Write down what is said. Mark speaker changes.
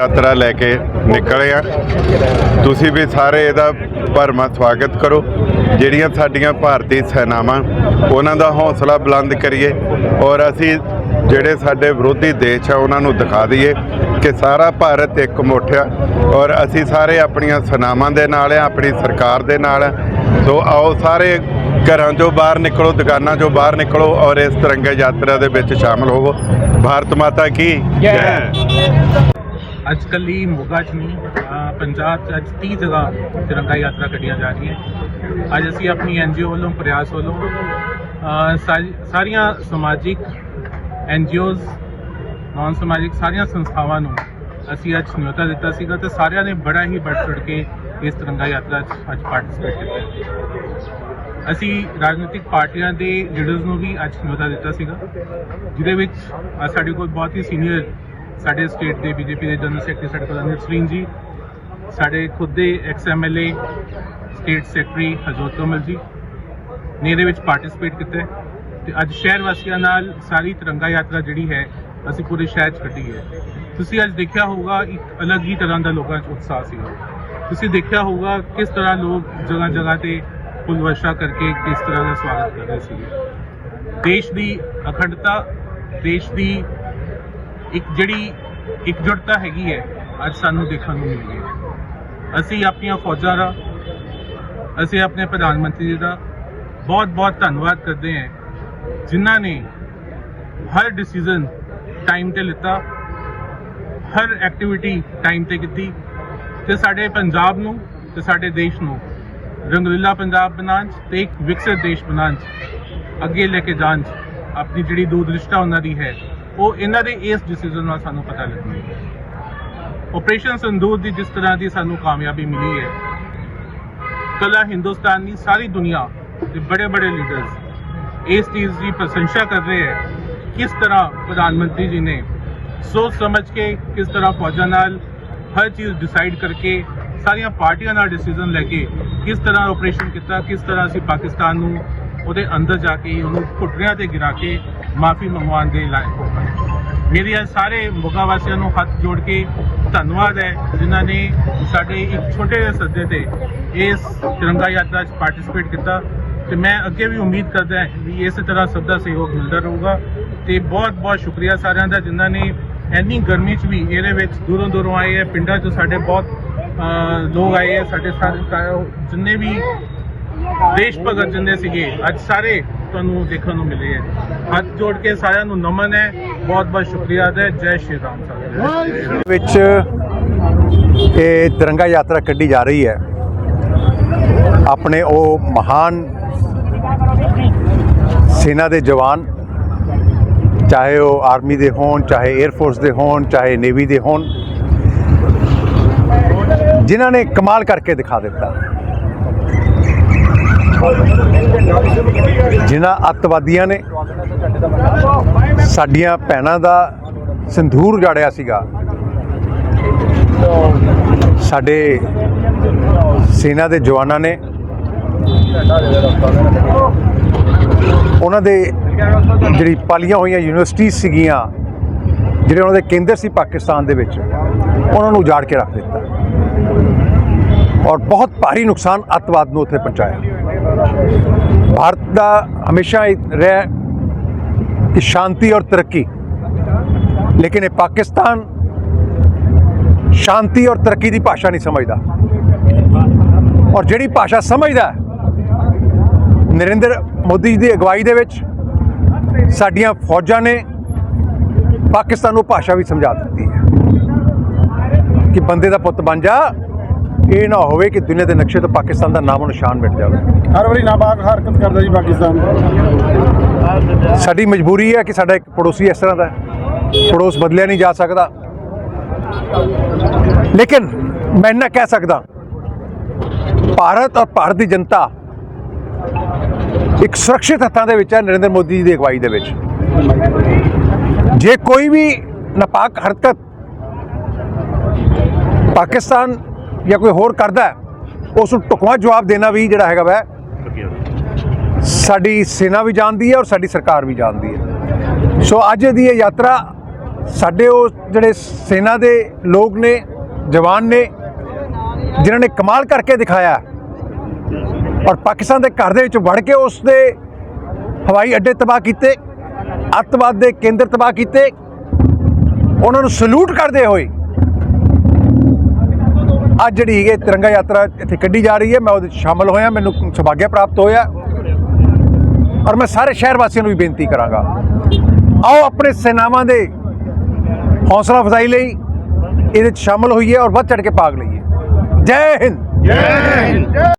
Speaker 1: ਯਾਤਰਾ ਲੈ ਕੇ ਨਿਕਲੇ ਆ। ਤੁਸੀਂ ਵੀ ਸਾਰੇ ਇਹਦਾ ਭਰਮਾ ਸਵਾਗਤ ਕਰੋ। ਜਿਹੜੀਆਂ ਸਾਡੀਆਂ ਭਾਰਤੀ ਸੈਨਾਵਾਂ, ਉਹਨਾਂ ਦਾ ਹੌਸਲਾ ਬੁਲੰਦ ਕਰੀਏ ਔਰ ਅਸੀਂ ਜਿਹੜੇ ਸਾਡੇ ਵਿਰੋਧੀ ਦੇਸ਼ ਆ, ਉਹਨਾਂ ਨੂੰ ਦਿਖਾ ਦਈਏ ਕਿ ਸਾਰਾ ਭਾਰਤ ਇੱਕ ਮੁੱਠ ਆ ਔਰ ਅਸੀਂ ਸਾਰੇ ਆਪਣੀਆਂ ਸੈਨਾਵਾਂ ਦੇ ਨਾਲ ਆ, ਆਪਣੀ ਸਰਕਾਰ ਦੇ ਨਾਲ ਆ। ਸੋ ਆਓ ਸਾਰੇ ਘਰਾਂ ਚੋਂ ਬਾਹਰ ਨਿਕਲੋ, ਦੁਕਾਨਾਂ ਚੋਂ ਬਾਹਰ ਨਿਕਲੋ ਔਰ ਇਸ ਤਿਰੰਗਾ ਯਾਤਰਾ ਦੇ ਵਿੱਚ ਸ਼ਾਮਲ ਹੋਵੋ। ਭਾਰਤ ਮਾਤਾ ਕੀ ਜੈ।
Speaker 2: ਅੱਜ ਕੱਲ੍ਹ ਮੋਗਾ 'ਚ ਨਹੀਂ ਪੰਜਾਬ 'ਚ ਅੱਜ 30 ਜਗ੍ਹਾ ਤਿਰੰਗਾ ਯਾਤਰਾ ਕੱਢੀਆਂ ਜਾ ਰਹੀਆਂ। ਅੱਜ ਅਸੀਂ ਆਪਣੀ ਐਨਜੀਓ ਵੱਲੋਂ, ਪ੍ਰਯਾਸ ਵੱਲੋਂ, ਅਹ ਸਾਰੀਆਂ ਸਮਾਜਿਕ ਐਨਜੀਓਜ਼ ਨਾਨ ਸਮਾਜਿਕ ਸਾਰੀਆਂ ਸੰਸਥਾਵਾਂ ਨੂੰ ਅਸੀਂ ਅੱਜ ਨਿਯੋਤਾ ਦਿੱਤਾ ਸੀਗਾ ਤੇ ਸਾਰਿਆਂ ਨੇ ਬੜਾ ਹੀ ਵੱਧ ਚੜ ਕੇ ਇਸ ਤਿਰੰਗਾ ਯਾਤਰਾ 'ਚ ਅੱਜ ਪਾਰਟਿਸਿਪੇਟ ਕੀਤਾ। ਅਸੀਂ ਰਾਜਨੀਤਿਕ ਪਾਰਟੀਆਂ ਦੇ ਲੀਡਰਸ ਨੂੰ ਵੀ ਅੱਜ ਨਿਯੋਤਾ ਦਿੱਤਾ ਸੀਗਾ, ਜਿਹਦੇ ਵਿੱਚ ਸਾਡੇ ਕੋਲ ਬਹੁਤ ਹੀ ਸੀਨੀਅਰ ਸਾਡੇ ਸਟੇਟ ਦੇ ਬੀਜੇਪੀ ਦੇ ਜਨਰਲ ਸੈਕਟਰੀ ਸਾਡੇ ਕੋਲ ਅਨਿਲ ਸਿੰਘ ਜੀ, ਸਾਡੇ ਖੁਦ ਦੇ ex MLA state secretary Harjot Kamal ji, ਨੇ ਇਹਦੇ ਵਿੱਚ ਪਾਰਟਿਸਿਪੇਟ ਕੀਤਾ ਹੈ। ਤੇ ਅੱਜ ਸ਼ਹਿਰ ਵਾਸੀਆਂ ਨਾਲ ਸਾਰੀ ਤਿਰੰਗਾ ਯਾਤਰਾ ਜਿਹੜੀ ਹੈ, ਅਸੀਂ ਪੂਰੇ ਸ਼ਹਿਰ 'ਚ ਕੱਢੀ ਹੈ। ਤੁਸੀਂ ਅੱਜ ਦੇਖਿਆ ਹੋਊਗਾ, ਇੱਕ ਅਲੱਗ ਹੀ ਤਰ੍ਹਾਂ ਦਾ ਲੋਕਾਂ 'ਚ ਉਤਸ਼ਾਹ ਸੀਗਾ ਤੁਸੀਂ ਦੇਖਿਆ ਹੋਊਗਾ ਕਿਸ ਤਰ੍ਹਾਂ ਲੋਕ ਜਗ੍ਹਾ ਜਗ੍ਹਾ ਤੇ ਫੁੱਲ ਵਰਸ਼ਾ ਕਰਕੇ ਕਿਸ ਤਰ੍ਹਾਂ ਦਾ ਸਵਾਗਤ ਕਰ ਰਹੇ ਸੀ। ਦੇਸ਼ ਦੀ ਅਖੰਡਤਾ, ਦੇਸ਼ ਦੀ ਇੱਕ ਜਿਹੜੀ ਇਕਜੁੱਟਤਾ ਹੈਗੀ ਹੈ, ਅੱਜ ਸਾਨੂੰ ਦੇਖਣ ਨੂੰ ਮਿਲ ਰਹੀ ਹੈ। ਅਸੀਂ ਆਪਣੀਆਂ ਫੌਜਾਂ ਦਾ, ਅਸੀਂ ਆਪਣੇ ਪ੍ਰਧਾਨ ਮੰਤਰੀ ਜੀ ਦਾ ਬਹੁਤ ਬਹੁਤ ਧੰਨਵਾਦ ਕਰਦੇ ਹਾਂ, ਜਿਨ੍ਹਾਂ ਨੇ ਹਰ ਡਿਸੀਜਨ ਟਾਈਮ ਤੇ ਲਿੱਤਾ, ਹਰ ਐਕਟੀਵਿਟੀ ਟਾਈਮ ਤੇ ਕੀਤੀ, ਤੇ ਸਾਡੇ ਪੰਜਾਬ ਨੂੰ ਤੇ ਸਾਡੇ ਦੇਸ਼ ਨੂੰ ਰੰਗਲੀਲਾ ਪੰਜਾਬ ਬਣਾਉਣ 'ਚ ਤੇ ਇੱਕ ਵਿਕਸਿਤ ਦੇਸ਼ ਬਣਾਉਣ 'ਚ ਅੱਗੇ ਲੈ ਕੇ ਜਾਣ 'ਚ ਆਪਣੀ ਜਿਹੜੀ ਦੂਰਦ੍ਰਿਸ਼ਟਾ ਉਹਨਾਂ ਦੀ ਹੈ ਉਹ ਇਹਨਾਂ ਦੇ ਇਸ ਡਿਸੀਜਨ ਨਾਲ ਸਾਨੂੰ ਪਤਾ ਲੱਗੀ ਹੈ ਆਪਰੇਸ਼ਨ ਸੰਦੂਰ ਦੀ ਜਿਸ ਤਰ੍ਹਾਂ ਦੀ ਸਾਨੂੰ ਕਾਮਯਾਬੀ ਮਿਲੀ ਹੈ, ਕਲਾ ਹਿੰਦੁਸਤਾਨ ਦੀ ਸਾਰੀ ਦੁਨੀਆ ਦੇ ਬੜੇ ਬੜੇ ਲੀਡਰਸ ਇਸ ਚੀਜ਼ ਦੀ ਪ੍ਰਸ਼ੰਸਾ ਕਰ ਰਹੇ ਹੈ, ਕਿਸ ਤਰ੍ਹਾਂ ਪ੍ਰਧਾਨ ਮੰਤਰੀ ਜੀ ਨੇ ਸੋਚ ਸਮਝ ਕੇ ਕਿਸ ਤਰ੍ਹਾਂ ਫੌਜਾਂ ਨਾਲ ਹਰ ਚੀਜ਼ ਡਿਸਾਈਡ ਕਰਕੇ ਸਾਰੀਆਂ ਪਾਰਟੀਆਂ ਨਾਲ ਡਿਸੀਜਨ ਲੈ ਕੇ ਕਿਸ ਤਰ੍ਹਾਂ ਆਪਰੇਸ਼ਨ ਕੀਤਾ, ਕਿਸ ਤਰ੍ਹਾਂ ਅਸੀਂ ਪਾਕਿਸਤਾਨ ਨੂੰ ਉਹਦੇ ਅੰਦਰ ਜਾ ਕੇ ਉਹਨੂੰ ਘੁੱਟਣਿਆਂ ਤੇ ਗਿਰਾ ਕੇ ਮਾਫੀ ਮੰਗਵਾਉਣ ਦੇ ਲਾਇਕ ਮੇਰੀ ਅੱਜ ਸਾਰੇ ਮੋਗਾ ਵਾਸੀਆਂ ਨੂੰ ਹੱਥ ਜੋੜ ਕੇ ਧੰਨਵਾਦ ਹੈ, ਜਿਨ੍ਹਾਂ ਨੇ ਸਾਡੇ ਇੱਕ ਛੋਟੇ ਜਿਹੇ ਸੱਦੇ ਤੇ ਇਸ ਤਿਰੰਗਾ ਯਾਤਰਾ 'ਚ ਪਾਰਟਿਸਿਪੇਟ ਕੀਤਾ। ਤੇ ਮੈਂ ਅੱਗੇ ਵੀ ਉਮੀਦ ਕਰਦਾ ਵੀ ਇਸੇ ਤਰ੍ਹਾਂ ਸਭ ਦਾ ਸਹਿਯੋਗ ਮਿਲਦਾ ਰਹੂਗਾ। ਤੇ ਬਹੁਤ ਬਹੁਤ ਸ਼ੁਕਰੀਆ ਸਾਰਿਆਂ ਦਾ, ਜਿਨ੍ਹਾਂ ਨੇ ਇੰਨੀ ਗਰਮੀ 'ਚ ਵੀ ਇਹਦੇ ਵਿੱਚ ਦੂਰੋਂ ਦੂਰੋਂ ਆਏ ਹੈ, ਪਿੰਡਾਂ 'ਚੋਂ ਸਾਡੇ ਬਹੁਤ ਲੋਕ ਆਏ ਹੈ, ਸਾਡੇ ਸਾਰੇ, ਜਿੰਨੇ ਵੀ ਦੇਸ਼ ਭਗਤ ਜਿੰਨੇ ਸੀਗੇ, ਅੱਜ ਸਾਰੇ ਤੁਹਾਨੂੰ ਦੇਖਣ ਨੂੰ ਮਿਲੇ ਹੈ। ਹੱਥ ਜੋੜ ਕੇ ਸਾਰਿਆਂ ਨੂੰ ਨਮਨ ਹੈ। ਬਹੁਤ ਬਹੁਤ ਸ਼ੁਕਰੀਆ ਹੈ। ਜੈ ਸ਼੍ਰੀ ਰਾਮ ਸਾਰਿਆਂ
Speaker 3: ਵਿੱਚ ਇਹ ਤਿਰੰਗਾ ਯਾਤਰਾ ਕੱਢੀ ਜਾ ਰਹੀ ਹੈ। ਆਪਣੇ ਉਹ ਮਹਾਨ ਸੈਨਾ ਦੇ ਜਵਾਨ, ਚਾਹੇ ਉਹ ਆਰਮੀ ਦੇ ਹੋਣ, ਚਾਹੇ 에ਅਰ ਫੋਰਸ ਦੇ ਹੋਣ, ਚਾਹੇ ਨੇਵੀ ਦੇ ਹੋਣ, ਜਿਨ੍ਹਾਂ ਨੇ ਕਮਾਲ ਕਰਕੇ ਦਿਖਾ ਦਿੱਤਾ। ਜਿਨ੍ਹਾਂ ਅੱਤਵਾਦੀਆਂ ਨੇ ਸਾਡੀਆਂ ਭੈਣਾਂ ਦਾ ਸੰਧੂਰ ਉਜਾੜਿਆ ਸੀਗਾ। ਸਾਡੇ ਸੈਨਾ ਦੇ ਜਵਾਨਾਂ ਨੇ ਉਹਨਾਂ ਦੇ ਜਿਹੜੀ ਪਾਲੀਆਂ ਹੋਈਆਂ ਯੂਨੀਵਰਸਿਟੀਆਂ ਸੀਗੀਆਂ, ਜਿਹੜੇ ਉਹਨਾਂ ਦੇ ਕੇਂਦਰ ਸੀ ਪਾਕਿਸਤਾਨ ਦੇ ਵਿੱਚ, ਉਹਨਾਂ ਨੂੰ ਉਜਾੜ ਕੇ ਰੱਖ ਦਿੱਤਾ। ਔਰ ਬਹੁਤ ਭਾਰੀ ਨੁਕਸਾਨ ਅੱਤਵਾਦ ਨੂੰ ਉੱਥੇ ਪਹੁੰਚਾਇਆ। ਭਾਰਤ ਦਾ ਹਮੇਸ਼ਾ ਇਹ ਰਿਹਾ ਕਿ ਸ਼ਾਂਤੀ ਔਰ ਤਰੱਕੀ। ਲੇਕਿਨ ਇਹ ਪਾਕਿਸਤਾਨ ਸ਼ਾਂਤੀ ਔਰ ਤਰੱਕੀ ਦੀ ਭਾਸ਼ਾ ਨਹੀਂ ਸਮਝਦਾ। ਔਰ ਜਿਹੜੀ ਭਾਸ਼ਾ ਸਮਝਦਾ ਨਰਿੰਦਰ ਮੋਦੀ ਜੀ ਦੀ ਅਗਵਾਈ ਦੇ ਵਿੱਚ ਸਾਡੀਆਂ ਫੌਜਾਂ ਨੇ ਪਾਕਿਸਤਾਨ ਨੂੰ ਭਾਸ਼ਾ ਵੀ ਸਮਝਾ ਦਿੱਤੀ ਹੈ। ਕਿ ਬੰਦੇ ਦਾ ਪੁੱਤ ਬਣ ਜਾ ਇਹ ਨਾ ਹੋਵੇ ਕਿ ਦੁਨੀਆ ਦੇ ਨਕਸ਼ੇ ਤੋਂ ਪਾਕਿਸਤਾਨ ਦਾ ਨਾਮੋ ਨਿਸ਼ਾਨ ਮਿਟ ਜਾਵੇ।
Speaker 4: ਹਰ ਵਾਰੀ ਨਾਬਾਕ ਹਰਕਤ ਕਰਦਾ ਜੀ ਪਾਕਿਸਤਾਨ।
Speaker 3: ਸਾਡੀ ਮਜਬੂਰੀ ਹੈ ਕਿ ਸਾਡਾ ਇੱਕ ਪੜੋਸੀ ਇਸ ਤਰ੍ਹਾਂ ਦਾ ਪੜੋਸ ਬਦਲਿਆ ਨਹੀਂ ਜਾ ਸਕਦਾ। ਲੇਕਿਨ ਮੈਂ ਇੰਨਾ ਕਹਿ ਸਕਦਾ ਭਾਰਤ ਔਰ ਭਾਰਤ ਦੀ ਜਨਤਾ ਇੱਕ ਸੁਰੱਖਿਅਤ ਹੱਥਾਂ ਦੇ ਵਿੱਚ ਹੈ ਨਰਿੰਦਰ ਮੋਦੀ ਜੀ ਦੀ ਅਗਵਾਈ ਦੇ ਵਿੱਚ। ਜੇ ਕੋਈ ਵੀ ਨਾਪਾਕ ਹਰਕਤ ਪਾਕਿਸਤਾਨ ਜਾਂ ਕੋਈ ਹੋਰ ਕਰਦਾ ਉਸ ਨੂੰ ਟੁਕਵਾ ਜਵਾਬ ਦੇਣਾ ਵੀ ਜਿਹੜਾ ਹੈਗਾ ਵੈ ਸਾਡੀ ਸੈਨਾ ਵੀ ਜਾਣਦੀ ਹੈ ਔਰ ਸਾਡੀ ਸਰਕਾਰ ਵੀ ਜਾਣਦੀ ਹੈ। ਸੋ ਅੱਜ ਦੀ ਇਹ ਯਾਤਰਾ ਸਾਡੇ ਉਹ ਜਿਹੜੇ ਸੈਨਾ ਦੇ ਲੋਕ ਨੇ ਜਵਾਨ ਨੇ ਜਿਨ੍ਹਾਂ ਨੇ ਕਮਾਲ ਕਰਕੇ ਦਿਖਾਇਆ ਔਰ ਪਾਕਿਸਤਾਨ ਦੇ ਘਰ ਦੇ ਵਿੱਚ ਵੜ ਕੇ ਉਸ ਦੇ ਹਵਾਈ ਅੱਡੇ ਤਬਾਹ ਕੀਤੇ ਅੱਤਵਾਦ ਦੇ ਕੇਂਦਰ ਤਬਾਹ ਕੀਤੇ ਉਹਨਾਂ ਨੂੰ ਸਲੂਟ ਕਰਦੇ ਹੋਏ ਅੱਜ ਜਿਹੜੀ ਹੈਗੀ ਤਿਰੰਗਾ ਯਾਤਰਾ ਇੱਥੇ ਕੱਢੀ ਜਾ ਰਹੀ ਹੈ। ਮੈਂ ਉਹਦੇ 'ਚ ਸ਼ਾਮਲ ਹੋਇਆ, ਮੈਨੂੰ ਸੁਭਾਗਿਆ ਪ੍ਰਾਪਤ ਹੋਇਆ। ਔਰ ਮੈਂ ਸਾਰੇ ਸ਼ਹਿਰ ਵਾਸੀਆਂ ਨੂੰ ਵੀ ਬੇਨਤੀ ਕਰਾਂਗਾ, ਆਓ ਆਪਣੇ ਸੈਨਾਵਾਂ ਦੇ ਹੌਸਲਾ ਅਫਜ਼ਾਈ ਲਈ ਇਹਦੇ 'ਚ ਸ਼ਾਮਲ ਹੋਈਏ ਔਰ ਵੱਧ ਚੜ ਕੇ ਭਾਗ ਲਈਏ। ਜੈ ਹਿੰਦ! ਜੈ ਹਿੰਦ!